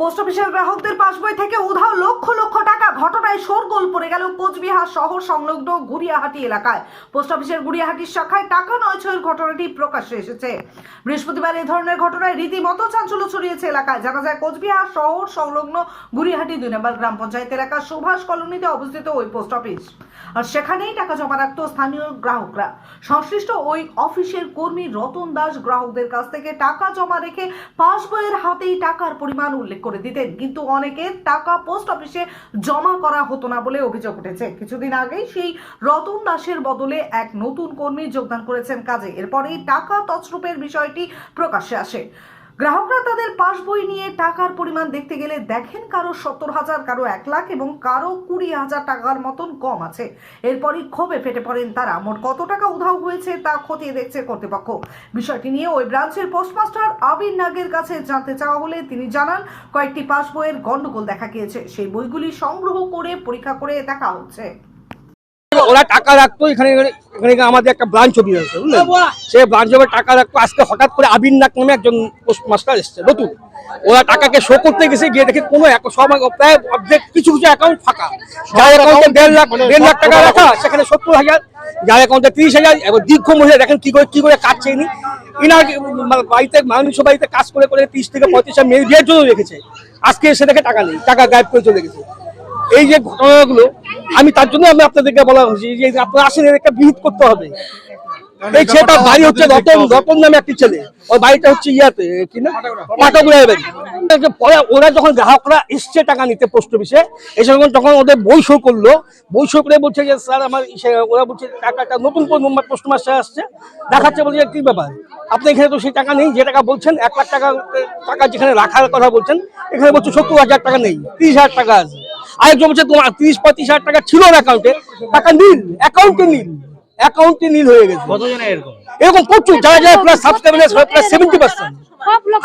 Post অফিসের গ্রাহকদের পাসবই থেকে উধাও লক্ষ লক্ষ টাকা ঘটনায় শোরগোল পড়ে গেল কোচবিহার শহর সংলগ্ন গুড়িয়াহাটি এলাকায়। পোস্ট অফিসের গুড়িয়াহাটির শাখায় টাকা নয়ছয়ের ঘটনাটি প্রকাশ্যে এসেছে। বৃহস্পতিবার এই ধরনের ঘটনায় রীতিমতো চাঞ্চল্য ছড়িয়েছে এলাকায়। জানা যায়, কোচবিহার শহর সংলগ্ন গুড়িয়াহাটি দুই নম্বর গ্রাম পঞ্চায়েত এলাকার সুভাষ কলোনিতে অবস্থিত ওই পোস্ট অফিস। আর সেখানেই টাকা জমা রাখত স্থানীয় গ্রাহকরা। সংশ্লিষ্ট ওই অফিসের কর্মী রতন দাস গ্রাহকদের কাছ থেকে টাকা জমা রেখে পাসবইয়ের হাতেই টাকার পরিমাণ উল্লেখ করে দিতেন। কিন্তু অনেকে টাকা পোস্ট অফিসে জমা করা হতো না বলে অভিযোগ উঠেছে। কিছুদিন আগেই সেই রতন দাসের বদলে এক নতুন কর্মী যোগদান করেছেন কাজে। এরপরেই টাকা তছরূপের বিষয়টি প্রকাশ্যে আসে। গ্রাহকরা তাদের পাসবই নিয়ে টাকার পরিমাণ দেখতে গেলে দেখেন কারও সত্তর হাজার, কারও এক লাখ এবং কারও কুড়ি হাজার টাকার মতন কম আছে। এরপরই ক্ষোভে ফেটে পড়েন তারা। মোট কত টাকা উধাও হয়েছে তা খতিয়ে দেখছে কর্তৃপক্ষ। বিষয়টি নিয়ে ওই ব্রাঞ্চের পোস্টমাস্টার আবির নাগের কাছে জানতে চাওয়া হলে তিনি জানান, কয়েকটি পাসবইয়ের গন্ডগোল দেখা গিয়েছে। সেই বইগুলি সংগ্রহ করে পরীক্ষা করে দেখা হচ্ছে। ওরা টাকা রাখতো এখানে এখানে আমাদের একটা ব্রাঞ্চ অফিস আছে বুঝলেন? সে ব্রাঞ্চ অফিসে টাকা রাখতো আজকে হঠাৎ করে আবির নাক নামে একজন পোস্টমাস্টার এসছে নতুন। ওরা টাকাকে শো করতে গেছে গিয়ে দেখে কোনো এক সব প্রায় অর্ধেক কিছু কিছু অ্যাকাউন্ট ফাঁকা। যার অ্যাকাউন্টে দেড় লাখ দেড় লাখ টাকা রাখা সেখানে সত্তর হাজার যার অ্যাকাউন্টে তিরিশ হাজার এবার দীর্ঘ মহিলা দেখেন কি করে কি করে কাটছে ইনি। ইনার মানে বাড়িতে মানুষ বাড়িতে কাজ করে করে তিরিশ থেকে পঁয়ত্রিশ হাজার মেয়ে বিয়ের জন্য রেখেছে। আজকে এসে দেখে টাকা নেই টাকা গায়েব করে চলে গেছে। এই যে ঘটনাগুলো আমি তার জন্য আমি আপনাদেরকে বলা হয়েছি যে আপনারা আসেন একটা বিহিত করতে হবে। এই ছেলেটার বাড়ি হচ্ছে রতন রতন নামে একটি ছেলে। ওর বাড়িটা হচ্ছে ইয়াতে কি না? বাড়ি পরে ওরা যখন গ্রাহকরা এসছে টাকা নিতে পোস্ট অফিসে এসে যখন তখন ওদের বই শো করল বই শো করে বলছে যে স্যার আমার ওরা বলছে টাকাটা নতুন পোস্ট মাস্টার আসছে। দেখাচ্ছে বলছে কি ব্যাপার? আপনি এখানে তো সেই টাকা নেই যে টাকা বলছেন এক লাখ টাকা টাকা যেখানে রাখার কথা বলছেন এখানে বলছে সত্তর হাজার টাকা নেই তিরিশ হাজার টাকা আছে। আরেকজন বলছে তোমার তিরিশ পঁয়ত্রিশ হাজার টাকা ছিল না অ্যাকাউন্টে টাকা নীল অ্যাকাউন্টে নীল অ্যাকাউন্টে নীল হয়ে গেছে। এরকম? এরকম প্রচুর যারা যারা plus subscriber plus seventy percent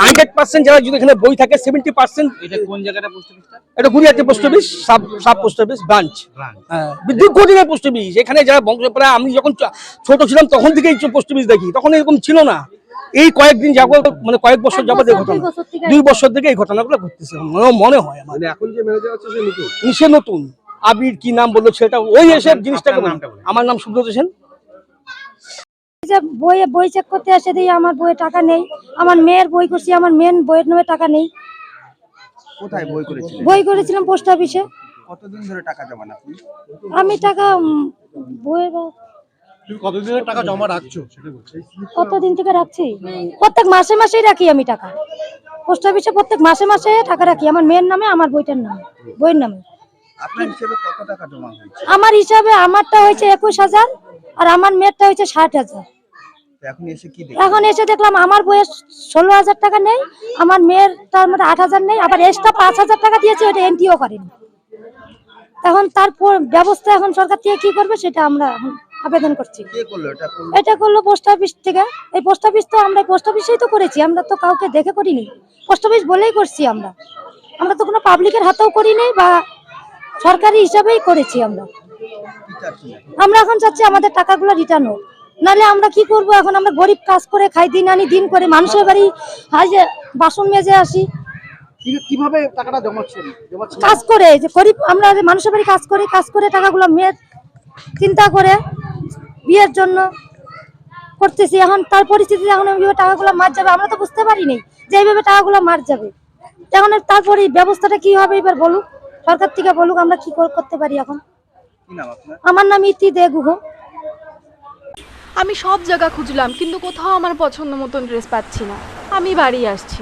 hundred percent যারা যদি এখানে বই থাকে সেভেন্টি পার্সেন্ট এটা কোন জায়গাটা post গুড়িয়াতে post office sub sub post office branch হ্যাঁ দীর্ঘদিনের পোস্ট অফিস এখানে যারা বংশ প্রায় আমি যখন ছোট ছিলাম তখন থেকেই পোস্ট অফিস দেখি। তখন এরকম ছিল না। এই কয়েকদিন যাবত মানে কয়েক বছর যাবত এই ঘটনা। দুই বছর থেকে এই ঘটনাগুলো ঘটতেছে মনে হয় আমার। মানে এখন যে ম্যানেজার আছে সে নতুন? সে নতুন। আবির কি নাম বলল সেটা ওই এসে জিনিসটাকে। আমার নাম সুব্রত সেন। যে বইয়ে বই চেক করতে এসে দিই আমার বইয়ে টাকা নেই। আমার মেয়ের বই করছি আমার মেন বইয়ের নামে টাকা নেই। কোথায় বই করেছিলেন? বই করেছিলাম পোস্ট অফিসে কতদিন ধরে টাকা জমান আপনি? আমি টাকা বইয়ের তুমি কতদিনের টাকা জমা রাখছো? সেটা বলছি। কতদিন থেকে রাখছি? প্রত্যেক মাসে মাসেই রাখি আমি টাকা। পোস্ট অফিসে প্রত্যেক মাসে মাসে টাকা রাখি। আমার মেয়ের নামে আমার বইটার নামে বইয়ের নামে। আপনার হিসেবে কত টাকা জমা হয়েছে? আমার হিসাবে আমারটা হয়েছে একুশ হাজার আর আমার মেয়েরটা হয়েছে ষাট হাজার। এখন এসে কি এখন এসে দেখলাম আমার বইয়ে ষোলো হাজার টাকা নেই আমার মেয়ের তার মধ্যে আট হাজার নেই আবার এক্সট্রা পাঁচ হাজার টাকা দিয়েছে ওটা এনটিও করেনি। এখন তারপর ব্যবস্থা এখন সরকার থেকে কি করবে সেটা আমরা এখন আবেদন করছি। এটা করল পোস্ট অফিস থেকে। এই পোস্ট অফিস তো আমরা পোস্ট অফিসেই তো করেছি আমরা তো কাউকে দেখে করিনি। পোস্ট অফিস বলেই করছি আমরা। আমরা তো কোনো পাবলিকের হাতেও করিনি বা সরকারি হিসাবেই করেছি আমরা? আমরা এখন চাচ্ছি আমাদের টাকাগুলো রিটার্ন হোক। নাহলে আমরা কি করব এখন? আমরা গরিব কাজ করে খাই দিন আনি দিন করে মানুষের বাড়ি আজ বাসন মেজে আসি। কীভাবে টাকাটা জমাচ্ছেন কাজ করে যে গরিব আমরা মানুষের বাড়ি কাজ করি কাজ করে টাকাগুলো মেয়ের চিন্তা করে বিয়ের জন্য করতেছি। এখন তার পরিস্থিতিতে এখন এইভাবে টাকাগুলো মার যাবে আমরা তো বুঝতে পারিনি যে এইভাবে টাকাগুলো মার যাবে। এখন তারপরে ব্যবস্থাটা কি হবে এবার বলুক? সরকার থেকে বলুক আমরা কি করতে পারি এখন? কি নাম আপনার? আমার নাম ইতি দে গুহ। আমি সব জায়গা খুঁজলাম কিন্তু কোথাও আমার পছন্দ মতন ড্রেস পাচ্ছি না। আমি বাড়ি আসছি।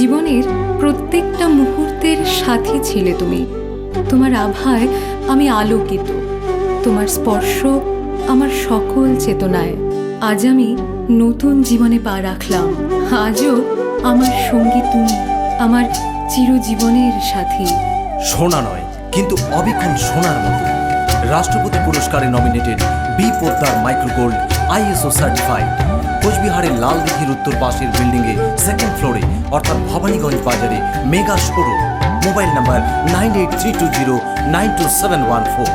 জীবনের প্রত্যেকটা মুহূর্তের সাথী ছিলে তুমি। তোমার আভায় আমি আলোকিত। তোমার স্পর্শ আমার সকল চেতনায়। আজ আমি নতুন জীবনে পা রাখলাম। আজও আমার সঙ্গী তুমি, আমার চিরজীবনের সাথী। সোনা নয়, কিন্তু অবিক্ষণ সোনার মতো। রাষ্ট্রপতি পুরস্কারে nominated B Poddar microgold ISO certified কোচবিহারের লাল দিঘির উত্তর পাশের বিল্ডিংয়ে সেকেন্ড ফ্লোরে অর্থাৎ ভবানীগঞ্জ বাজারে mega showroom. Mobile number nine eight three two zero nine two seven one four